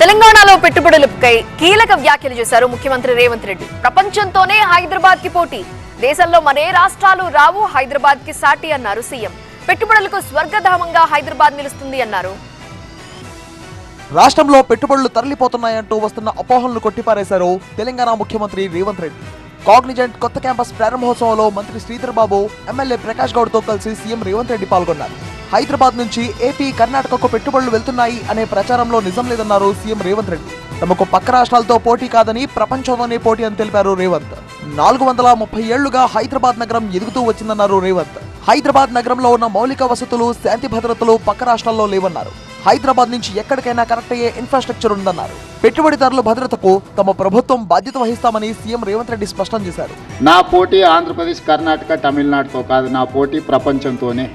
తెలంగాణలో పెట్టుబడులపై కీలక వ్యాఖ్యలు చేశారు ముఖ్యమంత్రి రేవంత్ రెడ్డి. ప్రపంచంతోనే హైదరాబాద్కి పోటీ. దేశంలో మరే రాష్ట్రాలు రావు హైదరాబాద్కి సాటి అన్నారు సీఎం. పెట్టుబడులకు స్వర్గధామంగా హైదరాబాద్ నిలుస్తుంది అన్నారు. రాష్ట్రంలో పెట్టుబడులు తరలిపోతున్నాయంటూ వస్తున్న అపోహలను కొట్టిపారేశారు తెలంగాణ ముఖ్యమంత్రి రేవంత్ రెడ్డి. కాగ్నిజెంట్ కొత్త క్యాంపస్ ప్రారంభోత్సవంలో మంత్రి శ్రీధర్ బాబు ఎమ్మెల్యే ప్రకాష్ గౌడ్తో కలిసి సీఎం రేవంత్ రెడ్డి పాల్గొన్నారు. హైదరాబాద్ నుంచి ఏపీ కర్ణాటకకు పెట్టుబడులు వెళ్తున్నాయి అనే ప్రచారంలో నిజం లేదన్నారు సీఎం రేవంత్ రెడ్డి. తమకు పక్క రాష్ట్రాలతో పోటీ కాదని ప్రపంచంలోనే పోటీ అని తెలిపారు రేవంత్. నాలుగు వందల ముప్పై ఏళ్ళుగా హైదరాబాద్ నగరం ఎదుగుతూ వచ్చిందన్నారు రేవంత్. హైదరాబాద్ నగరంలో ఉన్న మౌలిక వసతులు శాంతి భద్రతలు పక్క రాష్ట్రాల్లో లేవన్నారు. హైదరాబాద్ నుంచి ఎక్కడికైనా కనెక్ట్ అయ్యే ఇన్ఫ్రాస్ట్రక్చర్ ఉందన్నారు. పెట్టుబడిదారుల భద్రతకు తమ ప్రభుత్వం బాధ్యత వహిస్తామని సీఎం రేవంత్ రెడ్డి స్పష్టం చేశారు. నా పోటీ ఆంధ్రప్రదేశ్ కర్ణాటక తమిళనాడుతో కాదు నా పోటీ ప్రపంచంతోనే.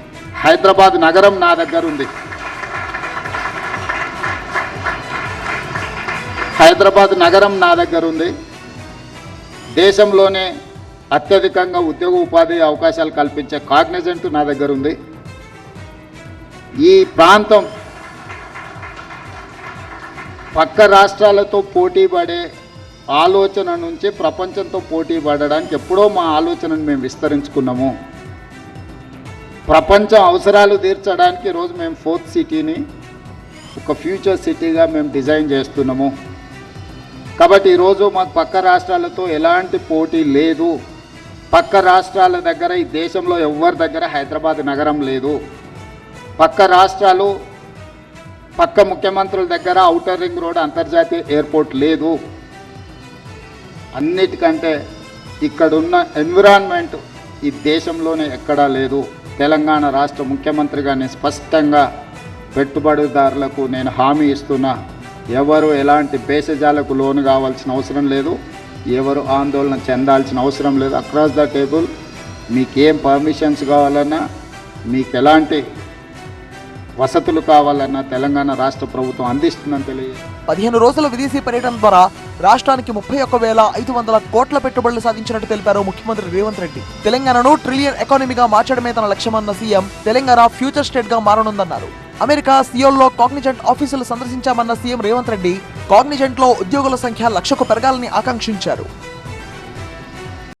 హైదరాబాద్ నగరం నా దగ్గర ఉంది. హైదరాబాద్ నగరం నా దగ్గర ఉంది. దేశంలోనే అత్యధికంగా ఉద్యోగ ఉపాధి అవకాశాలు కల్పించే కాగ్నిజెంట్ నా దగ్గర ఉంది. ఈ ప్రాంతం పక్క రాష్ట్రాలతో పోటీ పడే ఆలోచన నుంచి ప్రపంచంతో పోటీ పడడానికి ఎప్పుడో మా ఆలోచనను మేము విస్తరించుకున్నాము. ప్రపంచం అవసరాలు తీర్చడానికి ఈరోజు మేము ఫోర్త్ సిటీని ఒక ఫ్యూచర్ సిటీగా మేము డిజైన్ చేస్తున్నాము. కాబట్టి ఈరోజు మాకు పక్క రాష్ట్రాలతో ఎలాంటి పోటీ లేదు. పక్క రాష్ట్రాల దగ్గర ఈ దేశంలో ఎవరి దగ్గర హైదరాబాద్ నగరం లేదు. పక్క రాష్ట్రాలు పక్క ముఖ్యమంత్రుల దగ్గర ఔటర్ రింగ్ రోడ్ అంతర్జాతీయ ఎయిర్పోర్ట్ లేదు. అన్నిటికంటే ఇక్కడున్న ఎన్విరాన్మెంట్ ఈ దేశంలోనే ఎక్కడా లేదు. తెలంగాణ రాష్ట్ర ముఖ్యమంత్రిగా నేను స్పష్టంగా పెట్టుబడిదారులకు నేను హామీ ఇస్తున్నా ఎవరు ఎలాంటి భేషజాలకు లోను కావాల్సిన అవసరం లేదు ఎవరు ఆందోళన చెందాల్సిన అవసరం లేదు. అక్రాస్ ద టేబుల్ మీకు ఏం పర్మిషన్స్ కావాలన్నా మీకు ఎలాంటి వసతులు కావాలన్న తెలంగాణ రాష్ట్ర ప్రభుత్వం అందిస్తుందని తెలియజేస్తుంది పదిహేను రోజుల విదేశీ పర్యటన ద్వారా రాష్ట్రానికి ముప్పై ఒక్క వేల ఐదు వందల కోట్ల పెట్టుబడులు సాధించినట్టు తెలిపారు ముఖ్యమంత్రి రేవంత్ రెడ్డి. తెలంగాణను ట్రిలియన్ ఎకానమీగా మార్చడమే తన లక్ష్యమన్న సీఎం తెలంగాణ ఫ్యూచర్ స్టేట్గా మారనుందన్నారు. అమెరికా సియోల్లో కాగ్నిజెంట్ ఆఫీసులు సందర్శించామన్న సీఎం రేవంత్ రెడ్డి కాగ్నిజెంట్లో ఉద్యోగుల సంఖ్య లక్షకు పెరగాలని ఆకాంక్షించారు.